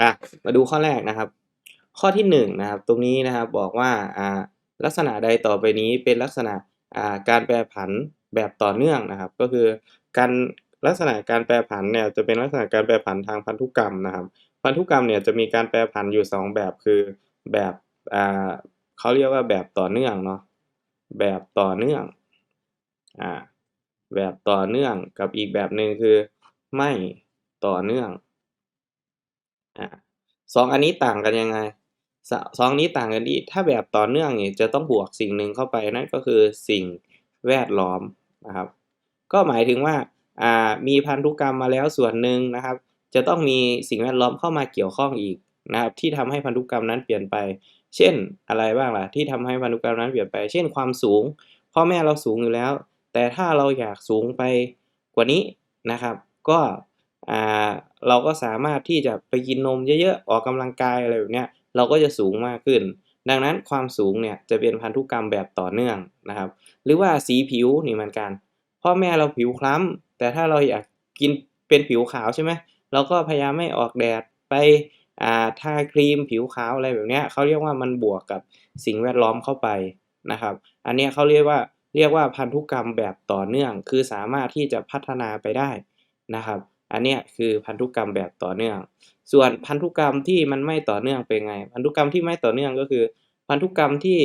อะมาดูข้อแรกนะครับ ข้อที่หนึ่งนะครับตรงนี้นะครับบอกว่าอ่าลักษณะใดต่อไปนี้เป็นลักษณะอ่าการแปรผันแบบต่อเนื่องนะครับ ก็คือการลักษณะการแปรผันเนี่ยจะเป็นลักษณะการแปรผันทางพันธุกรรมนะครับ พันธุกรรมเนี่ยจะมีการแปรผันอยู่สองแบบคือแบบอ่าเขาเรียกว่าแบบต่อเนื่องเนาะแบบต่อเนื่องอ่าแบบต่อเนื่องกับอีกแบบหนึ่งคือไม่ต่อเนื่อง อ่าสองอันนี้ต่างกันยังไงสสองนี้ต่างกันที่ถ้าแบบต่อเนื่องเนี่ยจะต้องบวกสิ่งหนึ่งเข้าไปนั่นก็คือสิ่งแวดล้อมนะครับ ก็หมายถึงว่าอ่ามีพันธุกรรมมาแล้วส่วนหนึ่งนะครับ จะต้องมีสิ่งแวดล้อมเข้ามาเกี่ยวข้องอีกนะครับที่ทำให้พันธุกรรมนั้นเปลี่ยนไป เช่นอะไรบ้างล่ะที่ทำให้พันธุกรรมนั้นเปลี่ยนไป เช่นความสูง พ่อแม่เราสูงอยู่แล้ว แต่ถ้าเราอยากสูงไปกว่านี้นะครับ ก็ อ่าเราก็สามารถที่จะไปกินนมเยอะๆ ออกกำลังกายอะไรแบบเนี้ยเราก็จะสูงมากขึ้น ดังนั้นความสูงเนี่ยจะเป็นพันธุกรรมแบบต่อเนื่องนะครับ หรือว่าสีผิวนี่เหมือนกัน พ่อแม่เราผิวคล้ำแต่ถ้าเราอยากกินเป็นผิวขาวใช่ไหมเราก็พยายามไม่ออกแดดไปอ่าทาครีมผิวขาวอะไรแบบเนี้ยเขาเรียกว่ามันบวกกับสิ่งแวดล้อมเข้าไปนะครับ อันนี้เขาเรียกว่าเรียกว่าพันธุกรรมแบบต่อเนื่อง คือสามารถที่จะพัฒนาไปได้นะครับ อันเนี้ยคือพันธุกรรมแบบต่อเนื่อง ส่วนพันธุกรรมที่มันไม่ต่อเนื่องเป็นไง พันธุกรรมที่ไม่ต่อเนื่องก็คือ พันธุกรรมที่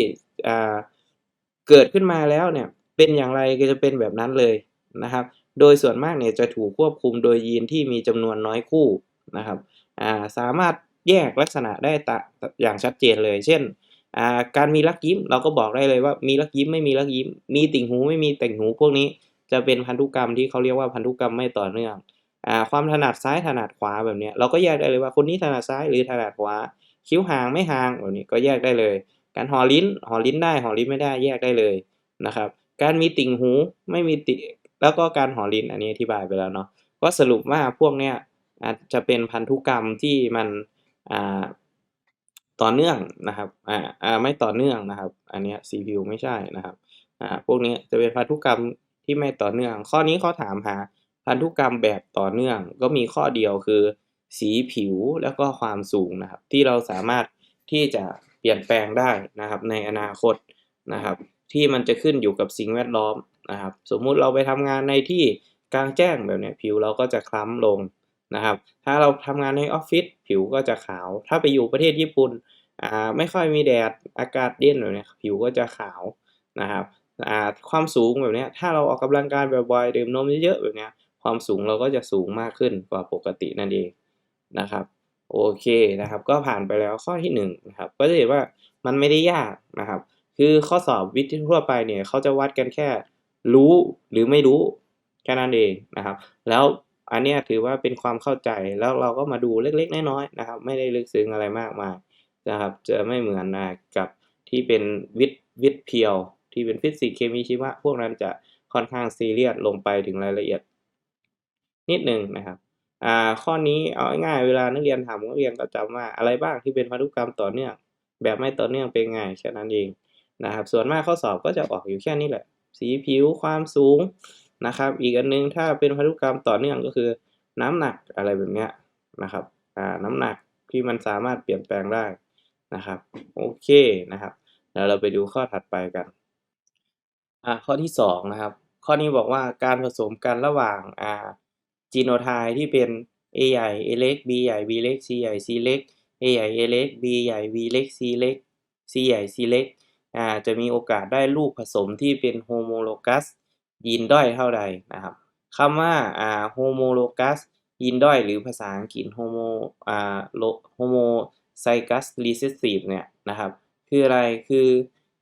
เกิดขึ้นมาแล้วเนี่ยเป็นอย่างไรก็จะเป็นแบบนั้นเลยนะครับ โดยส่วนมากเนี่ยจะถูกควบคุมโดยยีนที่มีจำนวนน้อยคู่นะครับาสามารถแยกลักษณะได้ตะอย่างชัดเจนเลย เช่นาการมีลักยิ้มเราก็บอกได้เลยว่ามีลักยิ้มไม่มีลักยิ้ม มีติ่งหูไม่มีติ่งหูพวกนี้จะเป็นพันธุกรรมที่เขาเรียกว่าพันธุกรรมไม่ต่อเนื่อง ความถนัดซ้ายถนัดขวาแบบนี้เราก็แยกได้เลยว่าคนนี้ถนัดซ้ายหรือถนัดขวา คิ้วห่างไม่ห่างแบบนี้ก็แยกได้เลย การห่อลิ้นห่อลิ้นได้ห่อลิ้นไม่ได้แยกได้เลยนะครับ การมีติ่งหูไม่มีติแล้วก็การห่อลิ้นอันนี้อธิบายไปแล้วเนาะก็สรุปว่าพวกเนี้ยอาจจะเป็นพันธุกรรมที่มันต่อเนื่องนะครับอ่าอ่าไม่ต่อเนื่องนะครับ อันนี้ยสีผิวไม่ใช่นะครับอ่าพวกนี้จะเป็นพันธุกรรมที่ไม่ต่อเนื่อง ข้อนี้เขาถามหา พันธุกรรมแบบต่อเนื่องก็มีข้อเดียวคือ สีผิวแล้วก็ความสูงนะครับ ที่เราสามารถที่จะเปลี่ยนแปลงได้นะครับ ในอนาคตนะครับ ที่มันจะขึ้นอยู่กับสิ่งแวดล้อมนะครับ สมมุติเราไปทำงานในที่กลางแจ้งแบบเนี้ยผิวเราก็จะคล้ำลงนะครับ ถ้าเราทำงานในออฟฟิศผิวก็จะขาว ถ้าไปอยู่ประเทศญี่ปุ่นอ่าไม่ค่อยมีแดดอากาศเย็นแบบนี้ผิวก็จะขาวนะครับอ่าความสูงแบบเนี้ยถ้าเราออกกำลังกายบ่อยๆดื่มนมเยอะๆแบบเนี้ย ความสูงเราก็จะสูงมากขึ้นกว่าปกตินั่นเองนะครับโอเคนะครับ ก็ผ่านไปแล้วข้อที่1นงนะครับก็จะเห็นว่ามันไม่ได้ยากนะครับ คือข้อสอบวิทย์ทั่วไปเนี่ยเขาจะวัดกันแค่รู้หรือไม่รู้แค่นั้นเองนะครับ แล้วอันนี้ถือว่าเป็นความเข้าใจแล้วเราก็มาดูเล็กๆน้อยๆนะครับ ไม่ได้ลึกซึ้งอะไรมากมายนะครับ จะไม่เหมือนนะกับที่เป็นวิทย์วิทย์เพียว ที่เป็นฟิสิกส์เคมีชีวะพวกนั้นจะค่อนข้างซีเรียสลงไปถึงรายละเอียด นิดหนึ่งนะครับอ่าข้อนี้เอาง่ายเวลานักเรียนถามนักเรียนก็จำว่าอะไรบ้างที่เป็นพันธุกรรมต่อเนื่องแบบไม่ต่อเนื่องเป็นไงแค่นั้นเองนะครับ ส่วนมากข้อสอบก็จะออกอยู่แค่นี้แหละ สีผิวความสูงนะครับ อีกอันนึงถ้าเป็นพันธุกรรมต่อเนื่องก็คือ น้ำหนักอะไรแบบเนี้ยนะครับอ่าน้ำหนักที่มันสามารถเปลี่ยนแปลงได้นะครับโอเคนะครับแล้วเราไปดูข้อถัดไปกันอ่าข้อที่สองนะครับข้อนี้บอกว่าการผสมกันระหว่างอ่า จีโนไทป์ที่เป็น A ใหญ่ A เล็ก B ใหญ่ B เล็ก C ใหญ่ C เล็ก A ใหญ่ A เล็ก B ใหญ่ B เล็ก C เล็ก C ใหญ่ C เล็กอ่าจะมีโอกาสได้ลูกผสมที่เป็นโฮโมโลกัสยีนด้อยเท่าใดนะครับคำว่าอ่าโฮโมโลกัสยีนด้อยหรือภาษาอังกฤษโฮโมอ่าโฮโมไซกัสรีเซสซีฟเนี่ยนะครับ คืออะไรคือ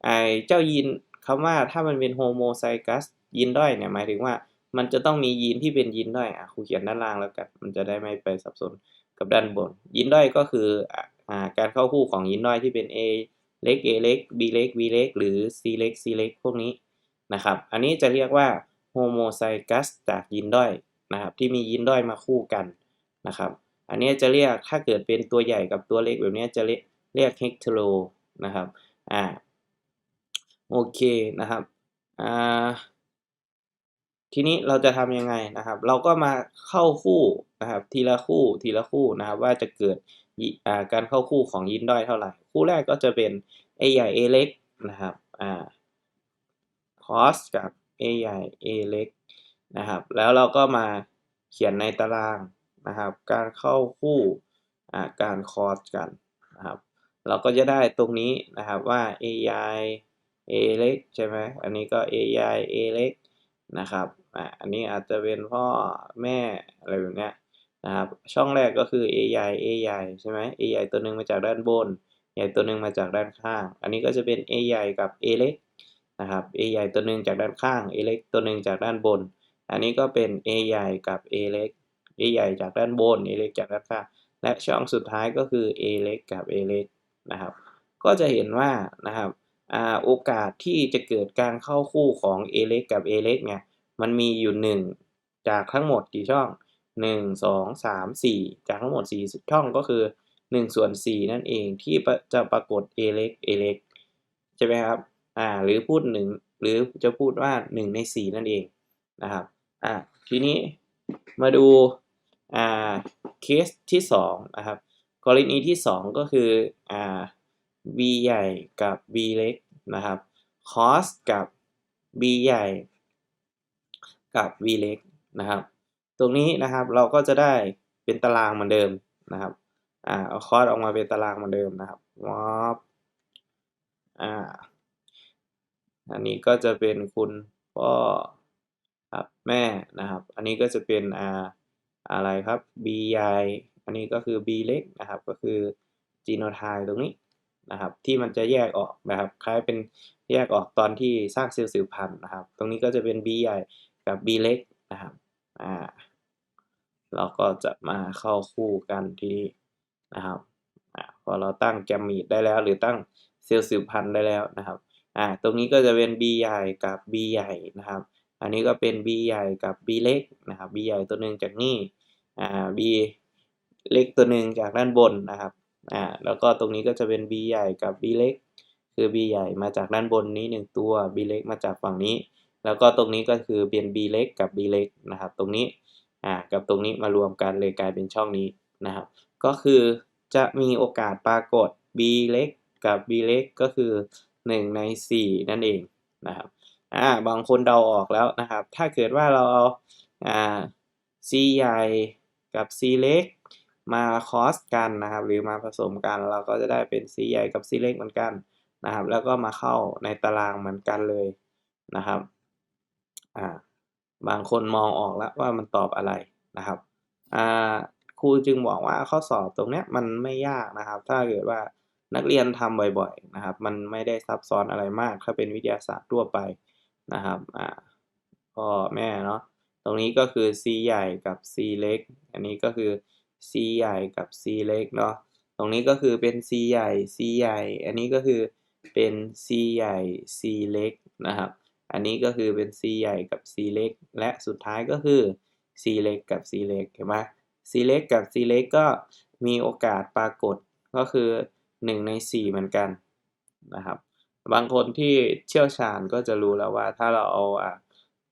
ไอเจ้ายีนคำว่าถ้ามันเป็นโฮโมไซกัสยีนด้อยเนี่ยหมายถึงว่า มันจะต้องมียีนที่เป็นยีนด้อยอะครูเขียนด้านล่างแล้วกัน มันจะได้ไม่ไปสับสนกับด้านบน ยีนด้อยก็คืออ่าการเข้าคู่ของยีนด้อยที่เป็น A เล็ก A เล็ก B เล็ก B เล็ก หรือ C เล็ก C เล็กพวกนี้นะครับ อันนี้จะเรียกว่าโฮโมไซกัสจากยีนด้อยนะครับ ที่มียีนด้อยมาคู่กันนะครับ อันนี้จะเรียกถ้าเกิดเป็นตัวใหญ่กับตัวเล็กแบบนี้จะเรียกเรียกเฮกเทโรนะครับ อ่า โอเคนะครับ อ่า ทีนี้เราจะทำยังไงนะครับ เราก็มาเข้าคู่นะครับ ทีละคู่ทีละคู่นะครับ ว่าจะเกิดการเข้าคู่ของยีนด้อยเท่าไหร่ คู่แรกก็จะเป็น A ใหญ่ A เล็กนะครับอ่า cos กับ A ใหญ่ A เล็กนะครับ แล้วเราก็มาเขียนในตารางนะครับ การเข้าคู่การ cos กันนะครับ เราก็จะได้ตรงนี้นะครับว่า A ใหญ่ A เล็กใช่ไหมอันนี้ก็ A ใหญ่ A เล็กนะครับ อันนี้อาจจะเป็นพ่อแม่อะไรแบบเนี้ยนะครับช่องแรกก็คือ A ใหญ่ A ใหญ่ใช่ไหม A ใหญ่ตัวหนึ่งมาจากด้านบนใหญ่ตัวหนึ่งมาจากด้านข้าง อันนี้ก็จะเป็น A ใหญ่กับ A เล็กนะครับ A ใหญ่ตัวหนึ่งจากด้านข้าง A เล็กตัวหนึ่งจากด้านบน อันนี้ก็เป็น A ใหญ่กับ A เล็ก A ใหญ่จากด้านบน A เล็กจากด้านข้าง และช่องสุดท้ายก็คือ A เล็กกับ A เล็กนะครับ ก็จะเห็นว่านะครับอโอกาสที่จะเกิดการเข้าคู่ของ A เล็กกับ A เล็กเนี่ย มันมีอยู่ 1 จากทั้งหมดกี่ช่อง 1 2 3 4 จากทั้งหมด 4 ช่องก็คือ1ส่วน4นั่นเองที่จะปรากฏ A เล็ก A เล็กใช่ไหมครับอ่าหรือพูด 1 หรือจะพูดว่า 1 ใน 4 นั่นเองนะครับอ่าทีนี้มาดูอ่าเคสที่2นะครับกรณีที่ 2 ก็คืออ่า b ใหญ่กับ b เล็กนะครับ cos กับ b ใหญ่ กับ v เล็กนะครับ ตรงนี้นะครับเราก็จะได้เป็นตารางเหมือนเดิมนะครับอ่าเอาคอสออกมาเป็นตารางเหมือนเดิมนะครับวอปอ่าอันนี้ก็จะเป็นคุณพ่อครับแม่นะครับ อันนี้ก็จะเป็นอ่าอะไรครับ b ใหญ่อันนี้ก็คือ b เล็กนะครับ ก็คือจีโนไทป์ตรงนี้นะครับ ที่มันจะแยกออกนะครับ คล้ายเป็นแยกออกตอนที่สร้างเซลล์สืบพันธุ์นะครับ ตรงนี้ก็จะเป็น b ใหญ่ กับ b เล็กนะครับอ่าเราก็จะมาเข้าคู่กันที่นะครับอ่าพอเราตั้งแกมมีดได้แล้วหรือตั้งเซลล์สืบพันธุ์ได้แล้วนะครับอ่าตรงนี้ก็จะเป็น b ใหญ่กับ b ใหญ่นะครับ อันนี้ก็เป็น b ใหญ่กับ b เล็กนะครับ b ใหญ่ตัวหนึ่งจากนี่อ่า b เล็กตัวหนึ่งจากด้านบนนะครับอ่าแล้วก็ตรงนี้ก็จะเป็น b ใหญ่กับ b เล็กคือ b ใหญ่มาจากด้านบนนี้ 1 ตัว b เล็กมาจากฝั่งนี้ แล้วก็ตรงนี้ก็คือเป็น b เล็กกับ b เล็กนะครับ ตรงนี้อ่ากับตรงนี้มารวมกันเลยกลายเป็นช่องนี้นะครับ ก็คือจะมีโอกาสปรากฏ b เล็กกับ b เล็กก็คือ 1 ใน 4 นั่นเองนะครับอ่าบางคนเดาออกแล้วนะครับ ถ้าเกิดว่าเราเอาอ่า c ใหญ่กับ c เล็กมาคอสกันนะครับ หรือมาผสมกันเราก็จะได้เป็น c ใหญ่กับ c เล็กเหมือนกันนะครับ แล้วก็มาเข้าในตารางเหมือนกันเลยนะครับ อ่าบางคนมองออกแล้วว่ามันตอบอะไรนะครับอ่าครูจึงบอกว่าข้อสอบตรงเนี้ยมันไม่ยากนะครับ ถ้าเกิดว่านักเรียนทำบ่อยๆนะครับ มันไม่ได้ซับซ้อนอะไรมาก ถ้าเป็นวิทยาศาสตร์ทั่วไปนะครับอ่าพ่อแม่เนาะตรงนี้ก็คือ C ใหญ่กับ C เล็ก อันนี้ก็คือ C ใหญ่กับ C เล็กเนาะตรงนี้ก็คือเป็น C ใหญ่ C ใหญ่ อันนี้ก็คือเป็น C ใหญ่ C เล็กนะครับ อันนี้ก็คือเป็น C ใหญ่กับ C เล็ก และสุดท้ายก็คือ C เล็กกับ C เล็กเห็นไหม C เล็กกับ C เล็กก็มีโอกาสปรากฏก็คือ 1 ใน 4 เหมือนกันนะครับ บางคนที่เชี่ยวชาญก็จะรู้แล้วว่าถ้าเราเอา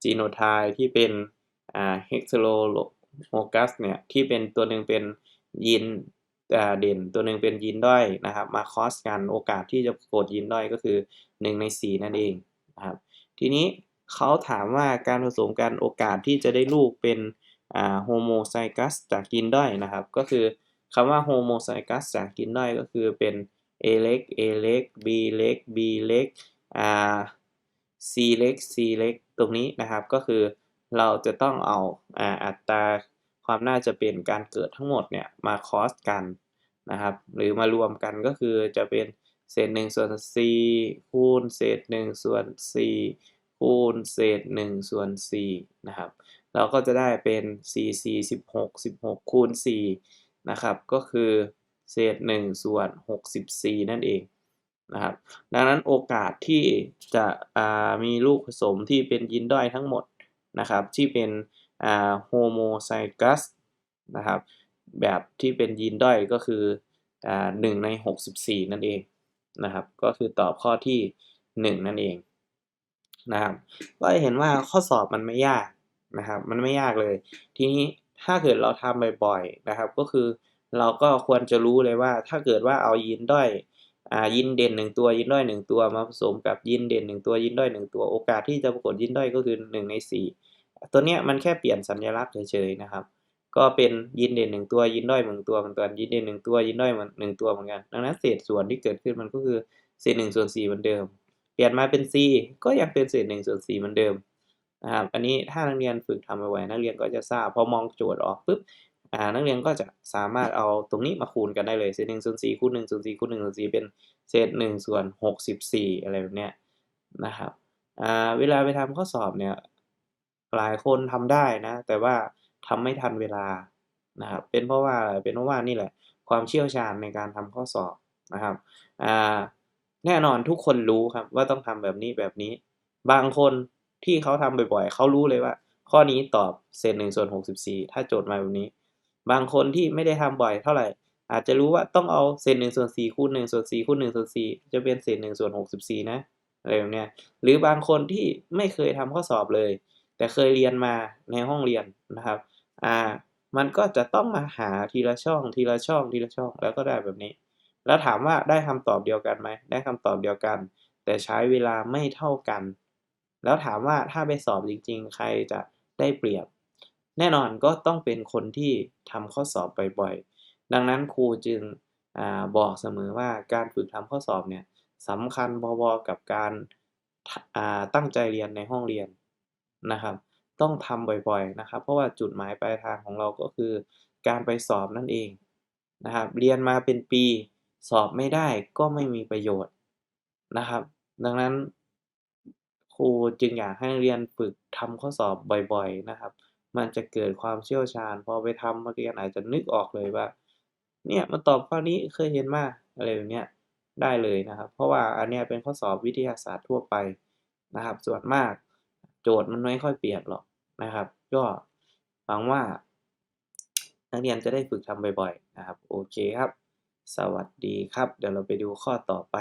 จีโนไทป์ที่เป็นเฮกซโลโมกัสเนี่ยที่เป็นตัวหนึ่งเป็นยีนเด่นตัวหนึ่งเป็นยีนด้อยนะครับ มาคอสกันโอกาสที่จะกดยีนด้อยก็คือ 1 ใน 4 นั่นเองนะครับ ทีนี้เขาถามว่าการผสมกันโอกาสที่จะได้ลูกเป็นโฮโมไซกัสจากกินด้อยนะครับ ก็คือคำว่าโฮโมไซกัสจากกินด้อยก็คือเป็น A เล็ก A เล็ก B เล็ก B เล็ก C เล็ก C เล็ก ตรงนี้นะครับ ก็คือเราจะต้องเอาอัตราความน่าจะเป็นการเกิดทั้งหมดเนี่ยมาคอสกันนะครับ หรือมารวมกันก็คือจะเป็น เศษ1ส่วน4คูณเศษ1ส่วน4คูณเศษ1ส่วน4นะครับ เราก็จะได้เป็น4 4 16 16คูณ4นะครับ ก็คือเศษ1ส่วน64นั่นเองนะครับ ดังนั้นโอกาสที่จะมีลูกผสมที่เป็นยินด้อยทั้งหมดนะครับ ที่เป็นโฮโมไซกัสนะครับ แบบที่เป็นยีนด้อยก็คือหนึ่งใน 64 นั่นเอง นะครับ ก็คือตอบข้อที่ 1 นั่นเองนะครับก็เห็นว่าข้อสอบมันไม่ยากนะครับ มันไม่ยากเลย ทีนี้ถ้าเกิดเราทำบ่อยๆนะครับ ก็คือเราก็ควรจะรู้เลยว่า ถ้าเกิดว่าเอายีนด้อยอ่ายีนเด่น1ตัวยีนด้อย1ตัวมาผสมกับยีนเด่น1ตัวยีนด้อย1ตัว โอกาสที่จะปรากฏยีนด้อยก็คือ1ใน4ตัวเนี้ยมันแค่เปลี่ยนสัญลักษณ์เฉยๆนะครับ ก็เป็นยีนเด่น1ตัวยีนด้อย1ตัวเหมือนกันยีนเด่น1ตัวยีนด้อยหมือน1ตัวเหมือนกัน ดังนั้นเศษส่วนที่เกิดขึ้นมันก็คือเศษ1ส่วน4เหมือนเดิม เปลี่ยนมาเป็น C ก็ยังเป็นเศษ1ส่วน4เหมือนเดิมนะครับอันนี้ถ้านักเรียนฝึกทำบ่อยๆนักเรียนก็จะทราบพอมองโจทย์ออกปุ๊บอ่านักเรียนก็จะสามารถเอาตรงนี้มาคูณกันได้เลยเศษ1ส่วน4คูณ1ส่วน4คูณ1ส่วน4เป็นเศษ1ส่วน64อะไรแบบเนี้ยนะครับอ่าเวลาไปทำข้อสอบเนี่ยหลายคนทำได้นะ แต่ว่า ทำไม่ทันเวลานะครับเป็นเพราะว่าอะไรเป็นเพราะว่านี่แหละ ความเชี่ยวชาญในการทำข้อสอบนะครับแน่นอนทุกคนรู้ครับว่าต้องทำแบบนี้ๆบบนี้ บางคนที่เขาทำบ่อยๆเขารู้เลยว่า ข้อนี้ตอบเศษ1ส่วน64ถ้าโจทย์มาแบบนี้ บางคนที่ไม่ได้ทำบ่อยเท่าไหร่ อาจจะรู้ว่าต้องเอาเศษ1ส่วน4คูณ1ส่วน4คูณ1ส่วน4จะเป็นเศษ1ส่วน64นะอะไรแบบเนี้ยหรือบางคนที่ไม่เคยทำข้อสอบเลย แต่เคยเรียนมาในห้องเรียนนะครับ อ่า มันก็จะต้องมาหาทีละช่อง ทีละช่อง ทีละช่อง แล้วก็ได้แบบนี้ แล้วถามว่าได้คำตอบเดียวกันไหม ได้คำตอบเดียวกัน แต่ใช้เวลาไม่เท่ากัน แล้วถามว่าถ้าไปสอบจริง ๆ ใครจะได้เปรียบ แน่นอนก็ต้องเป็นคนที่ทำข้อสอบบ่อยๆ ดังนั้นครูจึงอบอกเสมอว่าการฝึกทำข้อสอบเนี่ยสำคัญพอๆกับการาตั้งใจเรียนในห้องเรียนนะครับ ต้องทำบ่อยๆนะครับ เพราะว่าจุดหมายปลายทางของเราก็คือ การไปสอบนั่นเองนะครับ เรียนมาเป็นปีสอบไม่ได้ก็ไม่มีประโยชน์นะครับ ดังนั้นครูจึงอยากให้เรียนฝึกทำข้อสอบบ่อยๆนะครับ มันจะเกิดความเชี่ยวชาญ พอไปทำนักเรียนอาจจะนึกออกเลยว่า เนี่ยมันตอบข้อนี้เคยเห็นมาอะไรแบบเนี้ยได้เลยนะครับ เพราะว่าอันเนี้ยเป็นข้อสอบวิทยาศาสตร์ทั่วไปนะครับ ส่วนมาก โจทย์มันไม่ค่อยเปลี่ยนหรอกนะครับ ก็หวังว่า นักเรียนจะได้ฝึกทำบ่อยๆนะครับ โอเคครับ สวัสดีครับ เดี๋ยวเราไปดูข้อต่อไป